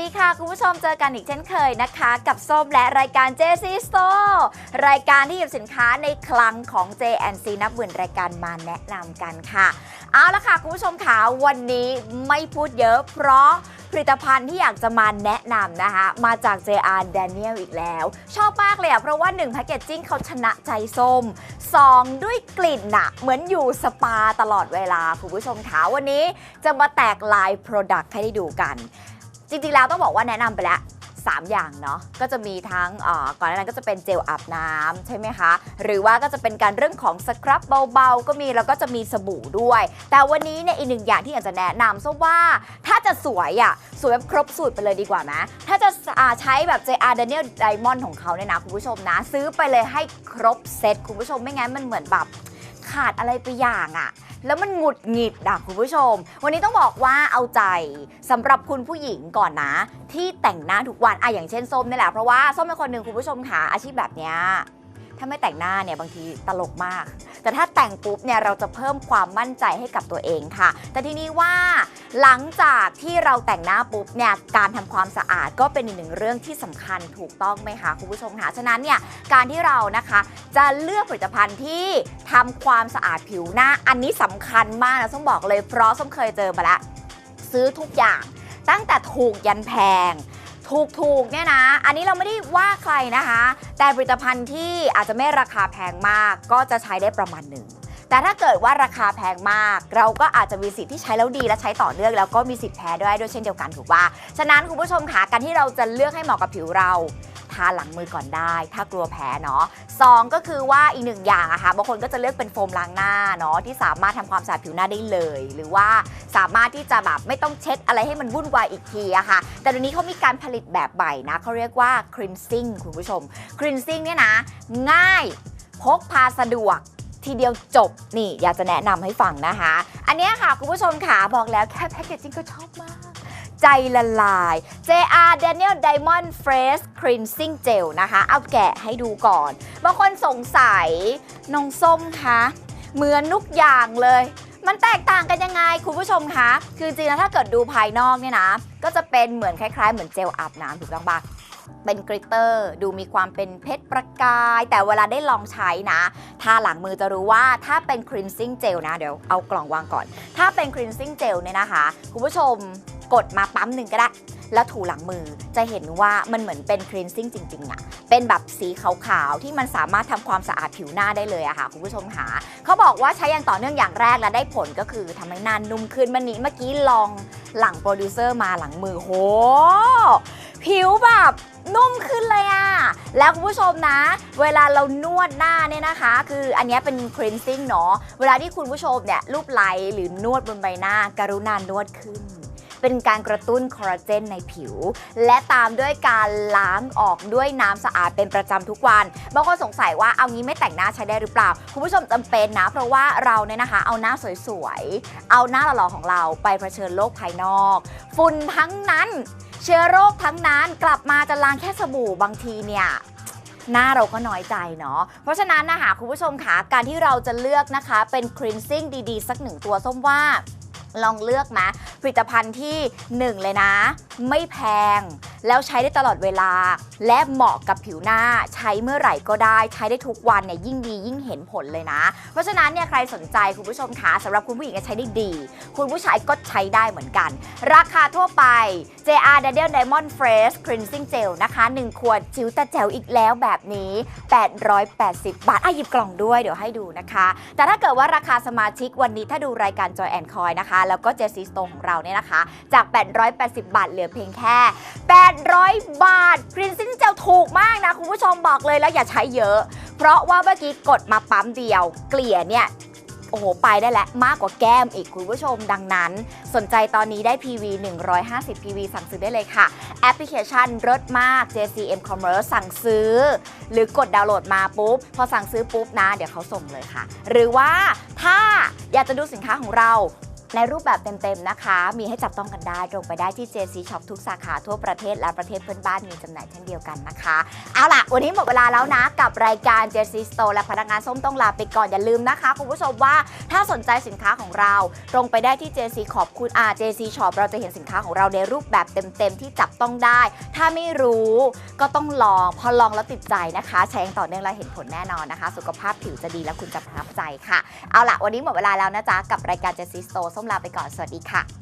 สวัสดีค่ะ คุณผู้ชมเจอกันอีกเช่นเคยนะคะ กับส้มและรายการ JC Store รายการที่หยิบสินค้าในคลังของ JNC นับหมื่นรายการมาแนะนำกันค่ะ เอาละค่ะ คุณผู้ชมค่ะวันนี้ไม่พูดเยอะ เพราะผลิตภัณฑ์ที่อยากจะมาแนะนำนะคะ มาจาก JR Daniel อีกแล้ว ชอบมากเลยอะเพราะว่า 1 แพคเกจจิ้งเขาชนะใจส้ม 2 ด้วยกลิ่นน่ะเหมือนอยู่สปาตลอดเวลา คุณผู้ชมค่ะวันนี้จะมาแตกลาย Product ให้ได้ดูกัน จริงๆแล้วต้องบอกว่าแนะนำไปแล้ว 3 อย่างเนาะก็จะมีทั้งเอ่อก่อนหน้านั้นก็จะเป็นเจลอาบน้ำใช่ไหมคะ หรือว่าก็จะเป็นการเรื่องของสครับเบาๆ ก็มีแล้วก็จะมีสบู่ด้วย แต่วันนี้เนี่ยอีกหนึ่งอย่างที่อยากจะแนะนำซะว่าถ้าจะสวยอะ่ะสวยแบบครบสูตรไปเลยดีกว่านะถ้าจะอ่าใช้แบบ JR Daniel Diamond ของเขาเนี่ยนะคุณผู้ชมนะ ซื้อไปเลยให้ครบเซตคุณผู้ชมไม่งั้นมันเหมือนแบบ ขาดอะไรไปอย่างอะ่ะ แล้วมันหงุดหงิดอะคุณผู้ชม วันนี้ต้องบอกว่าเอาใจสำหรับคุณผู้หญิงก่อนนะ ที่แต่งหน้าทุกวันอะอย่างเช่นส้มนี่แหละเพราะว่าส้มเป็นคนหนึ่งคุณผู้ชมค่ะอาชีพแบบเนี้ย ถ้าไม่แต่งหน้าเนี่ยบางทีตลกมาก แต่ถ้าแต่งปุ๊บเนี่ยเราจะเพิ่มความมั่นใจให้กับตัวเองค่ะ แต่ทีนี้ว่าหลังจากที่เราแต่งหน้าปุ๊บเนี่ยการทำความสะอาดก็เป็นอีกหนึ่งเรื่องที่สำคัญถูกต้องไหมคะคุณผู้ชมคะฉะนั้นเนี่ยการที่เรานะคะจะเลือกผลิตภัณฑ์ที่ทำความสะอาดผิวหน้า อันนี้สำคัญมากนะส้มบอกเลยเพราะส้มเคยเจอมาแล้วซื้อทุกอย่างตั้งแต่ถูกยันแพง ถูกถูกๆเนี่ยนะ อันนี้เราไม่ได้ว่าใครนะคะ แต่ผลิตภัณฑ์ที่อาจจะไม่ราคาแพงมากก็จะใช้ได้ประมาณหนึ่ง แต่ถ้าเกิดว่าราคาแพงมาก เราก็อาจจะมีสิทธิ์ที่ใช้แล้วดีและใช้ต่อเนื่องแล้วก็มีสิทธิ์แพ้ด้วยด้วยเช่นเดียวกันถูกป่ะฉะนั้นคุณผู้ชมคะการที่เราจะเลือกให้เหมาะกับผิวเราทาหลังมือก่อนได้ ถ้ากลัวแพ้เนาะสองก็คือว่าอีกหนึ่งอย่างอะค่ะบางคนก็จะเลือกเป็นโฟมล้างหน้าเนาะที่สามารถทำความสะอาดผิวหน้าได้เลย หรือว่าสามารถที่จะแบบไม่ต้องเช็ดอะไรให้มันวุ่นวายอีกทีอะค่ะ แต่เดี๋ยวนี้เขามีการผลิตแบบใหม่นะเขาเรียกว่า cleansing คุณผู้ชม cleansing เนี่ยนะง่ายพกพาสะดวก ทีเดียวจบนี่อยากจะแนะนำให้ฟังนะคะ อันนี้ค่ะคุณผู้ชมค่ะบอกแล้วแค่แพคเกจจิ้งก็ชอบมากใจละลาย JR Daniel Diamond Fresh Cleansing Gel นะคะ เอาแกะให้ดูก่อน บางคนสงสัยน้องส้มคะเหมือนทุกอย่างเลย มันแตกต่างกันยังไงคุณผู้ชมคะ คือจริงๆแล้วถ้าเกิดดูภายนอกเนี่ยนะ ก็จะเป็นเหมือนคล้ายๆ เหมือนเจลอาบน้ำถูกต้องปะ เป็นกริตเตอร์ดูมีความเป็นเพชรประกาย แต่เวลาได้ลองใช้นะทาหลังมือจะรู้ว่าถ้าเป็น cleansing gel นะ เดี๋ยวเอากล่องวางก่อน ถ้าเป็น cleansing gel เนี่ยนะคะ คุณผู้ชมกดมาปั๊มหนึ่งก็ได้ แล้วถูหลังมือจะเห็นว่ามันเหมือนเป็น cleansing จริงๆอะเป็นแบบสีขาวๆ ที่มันสามารถทำความสะอาดผิวหน้าได้เลยอะค่ะ คุณผู้ชมค่ะเขาบอกว่าใช้อย่างต่อเนื่องอย่างแรกและได้ผลก็คือทำให้หน้านุ่มขึ้นมันนี้เมื่อกี้ลองหลังโปรดิวเซอร์มาหลังมือโห ผิวแบบนุ่มขึ้นเลยอะแล้วคุณผู้ชมนะ เวลาเรานวดหน้าเนี่ยนะคะ คืออันนี้เป็น cleansing เนาะเวลาที่คุณผู้ชมเนี่ยรูปไล้หรือนวดบนใบหน้าการุณานวดขึ้น เป็นการกระตุ้นคอลลาเจนในผิว และตามด้วยการล้างออกด้วยน้ำสะอาดเป็นประจำทุกวันบางคนสงสัยว่าเอางี้ไม่แต่งหน้าใช้ได้หรือเปล่า คุณผู้ชมจำเป็นนะ เพราะว่าเราเนี่ยนะคะ เอาหน้าสวยๆ เอาหน้าหล่อๆของเราไปเผชิญโลกภายนอก ฝุ่นทั้งนั้น เชื้อโรคทั้งนั้นกลับมาจะล้างแค่สบู่บางทีเนี่ยหน้าเราก็น้อยใจเนาะ เพราะฉะนั้นนะคะคุณผู้ชมคะการที่เราจะเลือกนะคะ เป็นครีนซิ่งดีๆ สักหนึ่งตัวส้มว่าลองเลือกนะผลิตภัณฑ์ที่ 1 เลยนะ ไม่แพง แล้วใช้ได้ตลอดเวลา และเหมาะกับผิวหน้า ใช้เมื่อไหร่ก็ได้ ใช้ได้ทุกวันเนี่ยยิ่งดียิ่งเห็นผลเลยนะ เพราะฉะนั้นเนี่ยใครสนใจคุณผู้ชมคะสำหรับคุณผู้หญิงก็ใช้ได้ดี คุณผู้ชายก็ใช้ได้เหมือนกัน ราคาทั่วไป JR Daniel Diamond Fresh Cleansing Gel นะคะ 1 ขวดจิ๋วแต่แจ๋วอีกแล้วแบบนี้ 880 บาทอะหยิบกล่องด้วยเดี๋ยวให้ดูนะคะ แต่ถ้าเกิดว่าราคาสมาชิกวันนี้ถ้าดูรายการ Joy and Coin นะคะ แล้วก็ JC Store ของเราเนี่ยนะคะ จาก 880 บาทเหลือเพียงแค่ 800 บาท Cleansing Gel ถูกมากนะ คุณผู้ชมบอกเลยแล้วอย่าใช้เยอะ เพราะว่าเมื่อกี้กดมาปั๊มเดียว เกลี่ยเนี่ยโอ้โห ไปได้แล้วมากกว่าแก้มอีกคุณผู้ชมดังนั้น สนใจตอนนี้ได้ PV 150 PV สั่งซื้อได้เลยค่ะ แอปพลิเคชันรถมาก JCM Commerce สั่งซื้อ หรือกดดาวน์โหลดมาปุ๊บ พอสั่งซื้อปุ๊บนะ เดี๋ยวเขาส่งเลยค่ะ หรือว่าถ้าอยากจะดูสินค้าของเรา ในรูปแบบเต็มๆนะคะ มีให้จับต้องกันได้ตรงไปได้ที่ JC Shop ทุกสาขาทั่วประเทศและประเทศเพื่อนบ้านมีจำหน่ายเช่นเดียวกันนะคะ เอาล่ะ วันนี้หมดเวลาแล้วนะ กับรายการ JC Store และพนักงานส้มต้องลาไปก่อนอย่าลืมนะคะ คุณผู้ชมว่าถ้าสนใจสินค้าของเรา ตรงไปได้ที่ JC ขอบคุณอ่า JC Shop เราจะเห็นสินค้าของเราในรูปแบบเต็มๆ ที่จับต้องได้ ถ้าไม่รู้ก็ต้องลองพอลองแล้วติดใจนะคะ ใช้อย่างต่อเนื่องแล้วเห็นผลแน่นอนนะคะ สุขภาพผิวจะดีและคุณจะประทับใจค่ะ เอาล่ะวันนี้หมดเวลาแล้วนะจ๊ะกับรายการ JC Store ส้มลาไปก่อน สวัสดีค่ะ